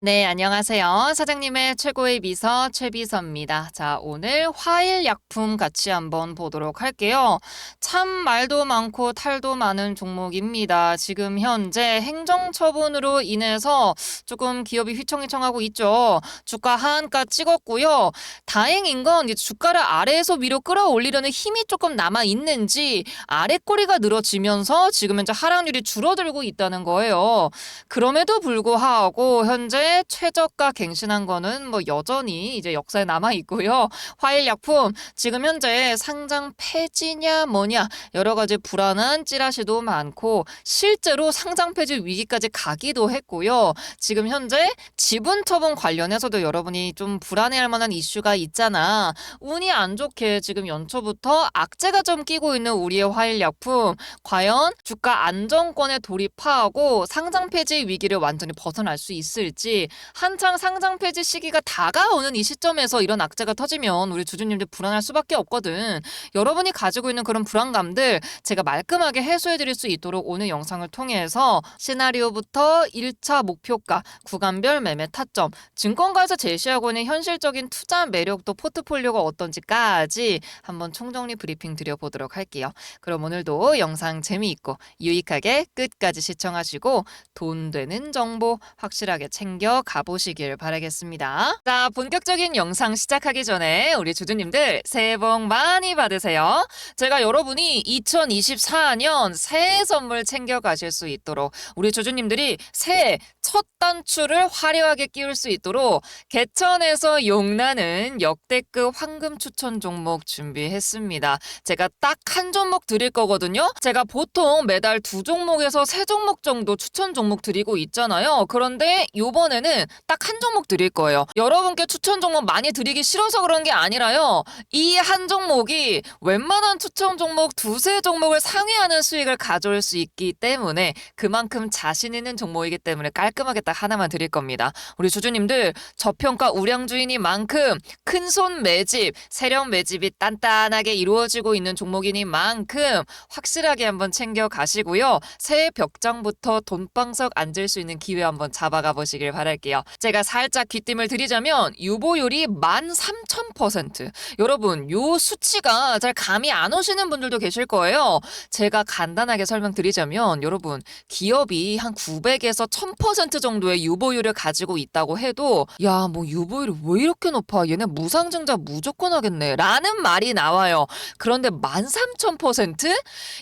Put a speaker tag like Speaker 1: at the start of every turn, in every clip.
Speaker 1: 네, 안녕하세요. 사장님의 최고의 비서 최비서입니다. 자, 오늘 화일 약품 같이 한번 보도록 할게요. 참 말도 많고 탈도 많은 종목입니다. 지금 현재 행정 처분으로 인해서 조금 기업이 휘청휘청하고 있죠. 주가 하한가 찍었고요. 다행인 건 주가를 아래에서 위로 끌어올리려는 힘이 조금 남아 있는지 아래 꼬리가 늘어지면서 지금 현재 하락률이 줄어들고 있다는 거예요. 그럼에도 불구하고 현재 최저가 갱신한 거는 뭐 여전히 이제 역사에 남아 있고요. 화일 약품 지금 현재 상장 폐지냐 뭐냐 여러 가지 불안한 찌라시도 많고 실제로 상장 폐지 위기까지 가기도 했고요. 지금 현재 지분 처분 관련해서도 여러분이 좀 불안해할 만한 이슈가 있잖아. 운이 안 좋게 지금 연초부터 악재가 좀 끼고 있는 우리의 화일 약품 과연 주가 안정권에 돌입하고 상장 폐지 위기를 완전히 벗어날 수 있을지 한창 상장 폐지 시기가 다가오는 이 시점에서 이런 악재가 터지면 우리 주주님들 불안할 수밖에 없거든. 여러분이 가지고 있는 그런 불안감들 제가 말끔하게 해소해 드릴 수 있도록 오늘 영상을 통해서 시나리오부터 1차 목표가, 구간별 매매 타점, 증권가에서 제시하고 있는 현실적인 투자 매력도 포트폴리오가 어떤지까지 한번 총정리 브리핑 드려보도록 할게요. 그럼 오늘도 영상 재미있고 유익하게 끝까지 시청하시고 돈 되는 정보 확실하게 챙겨 가보시길 바라겠습니다. 자, 본격적인 영상 시작하기 전에 우리 주주님들 새해 복 많이 받으세요. 제가 여러분이 2024년 새해 선물 챙겨 가실 수 있도록 우리 주주님들이 새해 첫 단추를 화려하게 끼울 수 있도록 개천에서 용나는 역대급 황금 추천 종목 준비했습니다. 제가 딱 한 종목 드릴 거거든요. 제가 보통 매달 두 종목에서 세 종목 정도 추천 종목 드리고 있잖아요. 그런데 요번에는 딱 한 종목 드릴 거예요. 여러분께 추천 종목 많이 드리기 싫어서 그런 게 아니라요. 이 한 종목이 웬만한 추천 종목 두세 종목을 상회하는 수익을 가져올 수 있기 때문에 그만큼 자신 있는 종목이기 때문에 깔끔 하게 딱 하나만 드릴 겁니다. 우리 주주님들 저평가 우량주이니만큼 큰 손 매집, 세력 매집이 단단하게 이루어지고 있는 종목이니만큼 확실하게 한번 챙겨 가시고요. 새해 벽장부터 돈방석 앉을 수 있는 기회 한번 잡아가 보시길 바랄게요. 제가 살짝 귀띔을 드리자면 유보율이 13,000%. 여러분, 요 수치가 잘 감이 안 오시는 분들도 계실 거예요. 제가 간단하게 설명드리자면 여러분, 기업이 한 900에서 1000% 정도의 유보율을 가지고 있다고 해도 야, 뭐 유보율이 왜 이렇게 높아? 얘네 무상증자 무조건 하겠네. 라는 말이 나와요. 그런데 13,000%?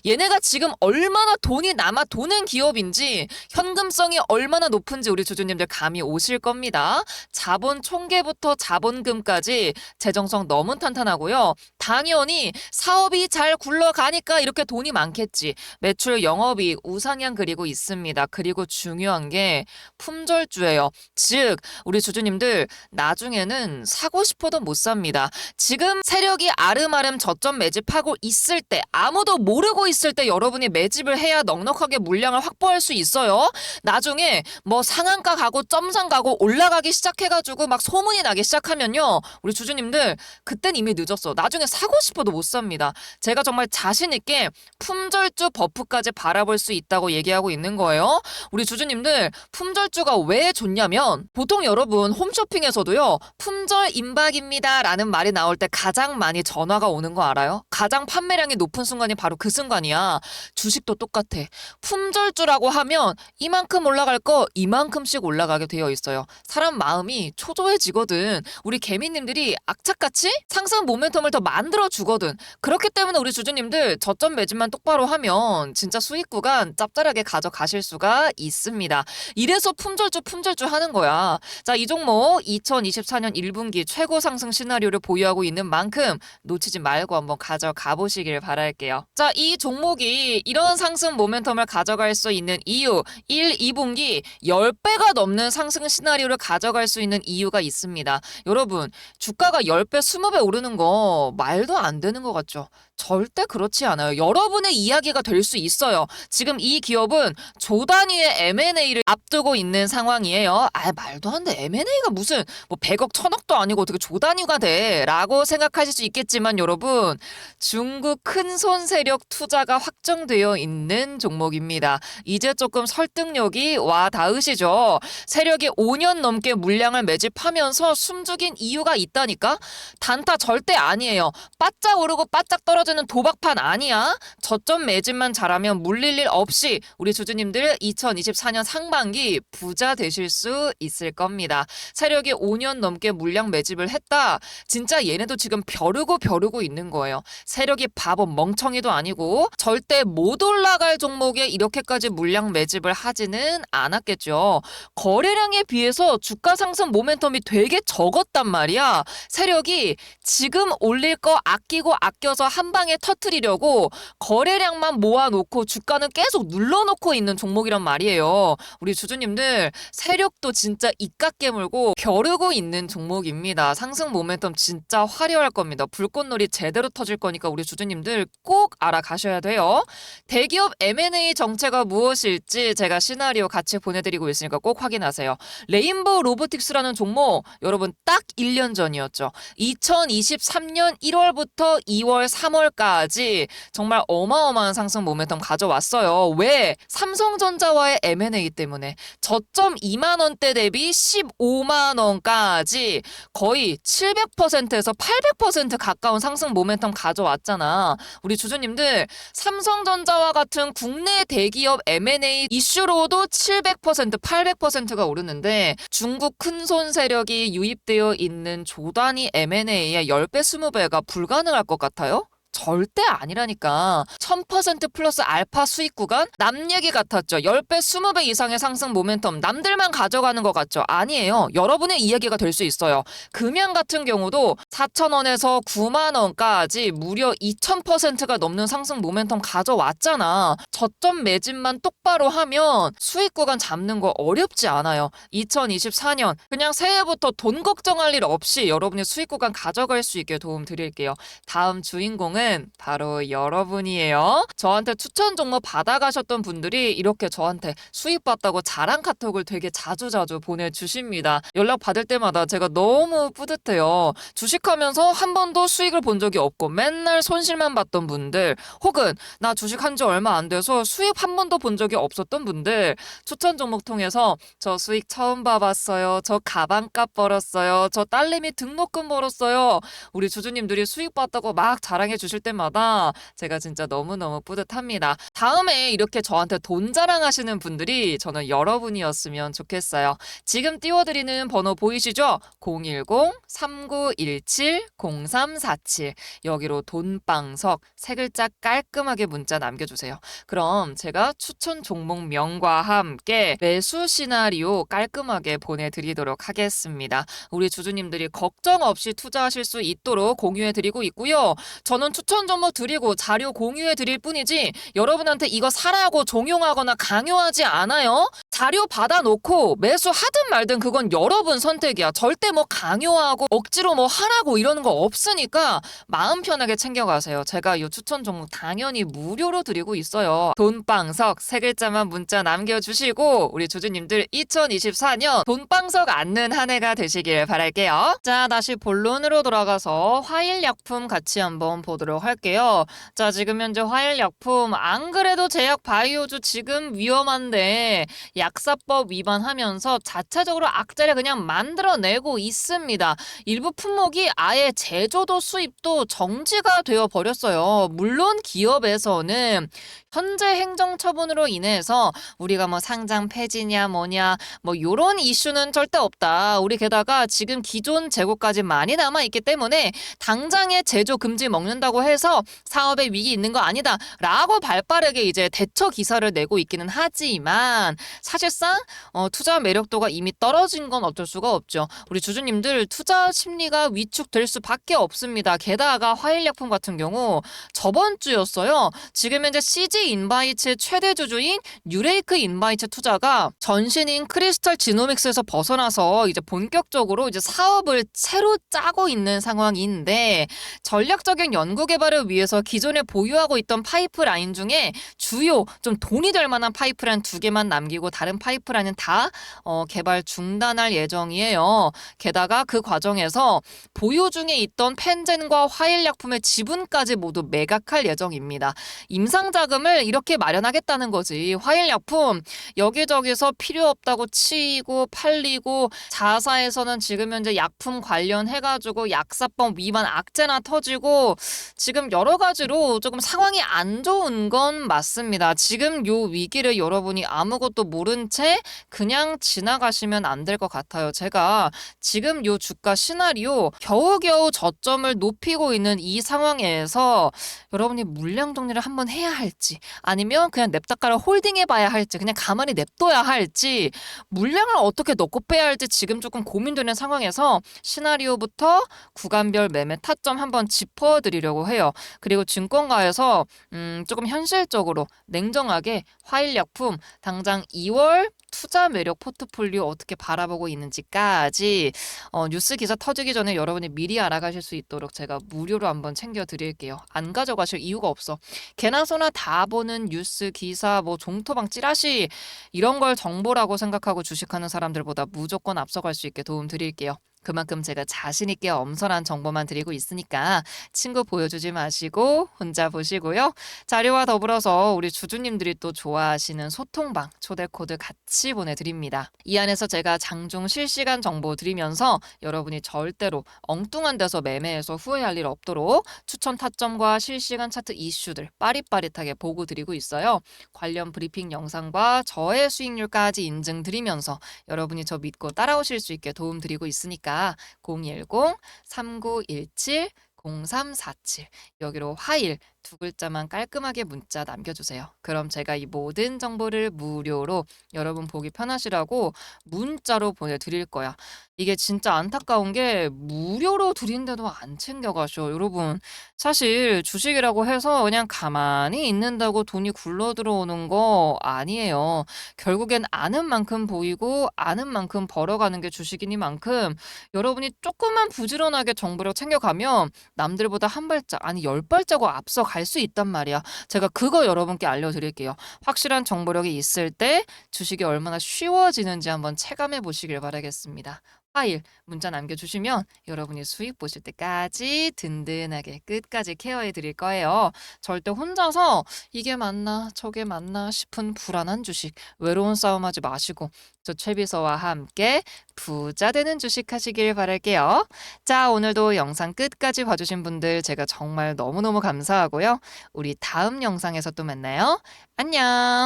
Speaker 1: 얘네가 지금 얼마나 돈이 남아 도는 기업인지 현금성이 얼마나 높은지 우리 주주님들 감이 오실 겁니다. 자본 총계부터 자본금까지 재정성 너무 탄탄하고요. 당연히 사업이 잘 굴러가니까 이렇게 돈이 많겠지. 매출 영업이익 우상향 그리고 있습니다. 그리고 중요한 게 품절주예요. 즉 우리 주주님들 나중에는 사고 싶어도 못 삽니다. 지금 세력이 아름아름 저점 매집하고 있을 때 아무도 모르고 있을 때 여러분이 매집을 해야 넉넉하게 물량을 확보할 수 있어요. 나중에 뭐 상한가 가고 점상 가고 올라가기 시작해가지고 막 소문이 나기 시작하면요. 우리 주주님들 그땐 이미 늦었어. 나중에 사고 싶어도 못 삽니다. 제가 정말 자신 있게 품절주 버프까지 바라볼 수 있다고 얘기하고 있는 거예요. 우리 주주님들 품 절주가 왜 좋냐면 보통 여러분 홈쇼핑에서도요. 품절 임박입니다 라는 말이 나올 때 가장 많이 전화가 오는 거 알아요? 가장 판매량이 높은 순간이 바로 그 순간이야. 주식도 똑같아. 품절주라고 하면 이만큼 올라갈 거 이만큼씩 올라가게 되어 있어요. 사람 마음이 초조해지거든. 우리 개미님들이 악착같이 상승 모멘텀을 더 만들어 주거든. 그렇기 때문에 우리 주주님들 저점 매집만 똑바로 하면 진짜 수익 구간 짭짤하게 가져가실 수가 있습니다. 이래 서 품절주 품절주 하는 거야. 자, 이 종목 2024년 1분기 최고 상승 시나리오를 보유하고 있는 만큼 놓치지 말고 한번 가져가 보시길 바랄게요. 자, 이 종목이 이런 상승 모멘텀을 가져갈 수 있는 이유 1, 2분기 10배가 넘는 상승 시나리오를 가져갈 수 있는 이유가 있습니다. 여러분, 주가가 10배, 20배 오르는 거 말도 안 되는 것 같죠? 절대 그렇지 않아요. 여러분의 이야기가 될 수 있어요. 지금 이 기업은 조 단위의 M&A를 앞두고 있는 상황이에요. 아, 말도 안 돼. M&A가 무슨 뭐 100억, 1000억도 아니고 어떻게 조 단위가 돼? 라고 생각하실 수 있겠지만 여러분, 중국 큰손 세력 투자가 확정되어 있는 종목입니다. 이제 조금 설득력이 와 닿으시죠? 세력이 5년 넘게 물량을 매집하면서 숨죽인 이유가 있다니까? 단타 절대 아니에요. 바짝 오르고 바짝 떨어 지는 도박판 아니야. 저점 매집만 잘하면 물릴 일 없이 우리 주주님들 2024년 상반기 부자 되실 수 있을 겁니다. 세력이 5년 넘게 물량 매집을 했다. 진짜 얘네도 지금 벼르고 벼르고 있는 거예요. 세력이 바보 멍청이도 아니고 절대 못 올라갈 종목에 이렇게까지 물량 매집을 하지는 않았겠죠. 거래량에 비해서 주가 상승 모멘텀이 되게 적었단 말이야. 세력이 지금 올릴 거 아끼고 아껴서 한 방에 터트리려고 거래량만 모아놓고 주가는 계속 눌러놓고 있는 종목이란 말이에요. 우리 주주님들 세력도 진짜 이깟 깨물고 벼르고 있는 종목입니다. 상승 모멘텀 진짜 화려할 겁니다. 불꽃놀이 제대로 터질 거니까 우리 주주님들 꼭 알아가셔야 돼요. 대기업 M&A 정체가 무엇일지 제가 시나리오 같이 보내드리고 있으니까 꼭 확인하세요. 레인보우 로보틱스라는 종목 여러분 딱 1년 전이었죠. 2023년 1월부터 2월 3 월까지 정말 어마어마한 상승 모멘텀 가져왔어요. 왜? 삼성전자와의 M&A 때문에 저점 2만 원대 대비 15만 원까지 거의 700%에서 800% 가까운 상승 모멘텀 가져왔잖아. 우리 주주님들 삼성전자와 같은 국내 대기업 M&A 이슈로도 700% 800%가 오르는데 중국 큰손 세력이 유입되어 있는 조단위 M&A의 10배 20배가 불가능할 것 같아요? 절대 아니라니까. 1000% 플러스 알파 수익 구간? 남 얘기 같았죠. 10배, 20배 이상의 상승 모멘텀 남들만 가져가는 것 같죠. 아니에요. 여러분의 이야기가 될 수 있어요. 금양 같은 경우도 4,000원에서 9만원까지 무려 2000%가 넘는 상승 모멘텀 가져왔잖아. 저점 매집만 똑바로 하면 수익 구간 잡는 거 어렵지 않아요. 2024년 그냥 새해부터 돈 걱정할 일 없이 여러분의 수익 구간 가져갈 수 있게 도움 드릴게요. 다음 주인공은 바로 여러분이에요. 저한테 추천 종목 받아가셨던 분들이 이렇게 저한테 수익 봤다고 자랑 카톡을 되게 자주자주 보내주십니다. 연락 받을 때마다 제가 너무 뿌듯해요. 주식하면서 한 번도 수익을 본 적이 없고 맨날 손실만 봤던 분들 혹은 나 주식한 지 얼마 안 돼서 수익 한 번도 본 적이 없었던 분들 추천 종목 통해서 저 수익 처음 봐봤어요. 저 가방값 벌었어요. 저 딸내미 등록금 벌었어요. 우리 주주님들이 수익 봤다고 막 자랑해 주실 때마다 제가 진짜 너무너무 뿌듯합니다. 다음에 이렇게 저한테 돈 자랑하시는 분들이 저는 여러분이었으면 좋겠어요. 지금 띄워드리는 번호 보이시죠? 010-3917-0347 여기로 돈방석 세 글자 깔끔하게 문자 남겨주세요. 그럼 제가 추천 종목명과 함께 매수 시나리오 깔끔하게 보내드리도록 하겠습니다. 우리 주주님들이 걱정 없이 투자하실 수 있도록 공유해드리고 있고요. 저는 추천 정보 드리고 자료 공유해 드릴 뿐이지 여러분한테 이거 사라고 종용하거나 강요하지 않아요. 자료 받아놓고 매수하든 말든 그건 여러분 선택이야. 절대 뭐 강요하고 억지로 뭐 하라고 이러는 거 없으니까 마음 편하게 챙겨가세요. 제가 이 추천 종목 당연히 무료로 드리고 있어요. 돈방석 세 글자만 문자 남겨주시고 우리 주주님들 2024년 돈방석 앉는 한 해가 되시길 바랄게요. 자 다시 본론으로 돌아가서 화일약품 같이 한번 보도록 할게요. 자 지금 현재 화일약품 안 그래도 제약 바이오주 지금 위험한데 약사법 위반하면서 자체적으로 악재를 그냥 만들어내고 있습니다. 일부 품목이 아예 제조도 수입도 정지가 되어 버렸어요. 물론 기업에서는 현재 행정 처분으로 인해서 우리가 뭐 상장 폐지냐 뭐냐 뭐 요런 이슈는 절대 없다. 우리 게다가 지금 기존 재고까지 많이 남아 있기 때문에 당장에 제조 금지 먹는다고 해서 사업에 위기 있는 거 아니다. 라고 발빠르게 이제 대처 기사를 내고 있기는 하지만 사실상 어, 투자 매력도가 이미 떨어진 건 어쩔 수가 없죠. 우리 주주님들 투자 심리가 위축될 수밖에 없습니다. 게다가 화일약품 같은 경우 저번 주였어요. 지금 현재 CG 인바이츠 최대 주주인 뉴레이크 인바이츠 투자가 전신인 크리스탈 지노믹스에서 벗어나서 이제 본격적으로 이제 사업을 새로 짜고 있는 상황인데 전략적인 연구 개발을 위해서 기존에 보유하고 있던 파이프라인 중에 주요 좀 돈이 될 만한 파이프라인 두 개만 남기고 다른 파이프라인은 다 어, 개발 중단할 예정이에요. 게다가 그 과정에서 보유 중에 있던 펜젠과 화일약품의 지분까지 모두 매각할 예정입니다. 임상 자금을 이렇게 마련하겠다는 거지. 화일약품 여기저기서 필요 없다고 치이고 팔리고 자사에서는 지금 현재 약품 관련해가지고 약사법 위반 악재나 터지고 지금 여러 가지로 조금 상황이 안 좋은 건 맞습니다. 지금 요 위기를 여러분이 아무것도 모른 채 그냥 지나가시면 안 될 것 같아요. 제가 지금 요 주가 시나리오 겨우겨우 저점을 높이고 있는 이 상황에서 여러분이 물량 정리를 한번 해야 할지 아니면 그냥 냅다가를 홀딩해 봐야 할지 그냥 가만히 냅둬야 할지 물량을 어떻게 넣고 빼야 할지 지금 조금 고민되는 상황에서 시나리오부터 구간별 매매 타점 한번 짚어드리려고 해요. 그리고 증권가에서 음, 조금 현실적으로 냉정하게 화일약품 당장 2월 투자 매력 포트폴리오 어떻게 바라보고 있는지까지 어, 뉴스 기사 터지기 전에 여러분이 미리 알아가실 수 있도록 제가 무료로 한번 챙겨 드릴게요. 안 가져가실 이유가 없어. 개나 소나 다 보는 뉴스 기사 뭐 종토방 찌라시 이런 걸 정보라고 생각하고 주식하는 사람들보다 무조건 앞서갈 수 있게 도움 드릴게요. 그만큼 제가 자신 있게 엄선한 정보만 드리고 있으니까 친구 보여주지 마시고 혼자 보시고요. 자료와 더불어서 우리 주주님들이 또 좋아하시는 소통방 초대 코드 같이 보내드립니다. 이 안에서 제가 장중 실시간 정보 드리면서 여러분이 절대로 엉뚱한 데서 매매해서 후회할 일 없도록 추천 타점과 실시간 차트 이슈들 빠릿빠릿하게 보고 드리고 있어요. 관련 브리핑 영상과 저의 수익률까지 인증 드리면서 여러분이 저 믿고 따라오실 수 있게 도움 드리고 있으니까 010-3917 0347 여기로 화일 두 글자만 깔끔하게 문자 남겨주세요. 그럼 제가 이 모든 정보를 무료로 여러분 보기 편하시라고 문자로 보내드릴 거야. 이게 진짜 안타까운 게 무료로 드린데도 안 챙겨가셔. 여러분 사실 주식이라고 해서 그냥 가만히 있는다고 돈이 굴러 들어오는 거 아니에요. 결국엔 아는 만큼 보이고 아는 만큼 벌어가는 게 주식이니만큼 여러분이 조금만 부지런하게 정보를 챙겨가면 남들보다 한 발짝 아니 열 발자국 앞서 갈 수 있단 말이야. 제가 그거 여러분께 알려드릴게요. 확실한 정보력이 있을 때 주식이 얼마나 쉬워지는지 한번 체감해 보시길 바라겠습니다. 파일 문자 남겨주시면 여러분이 수익 보실 때까지 든든하게 끝까지 케어해 드릴 거예요. 절대 혼자서 이게 맞나 저게 맞나 싶은 불안한 주식 외로운 싸움하지 마시고 저 최비서와 함께 부자 되는 주식 하시길 바랄게요. 자 오늘도 영상 끝까지 봐주신 분들 제가 정말 너무너무 감사하고요. 우리 다음 영상에서 또 만나요. 안녕.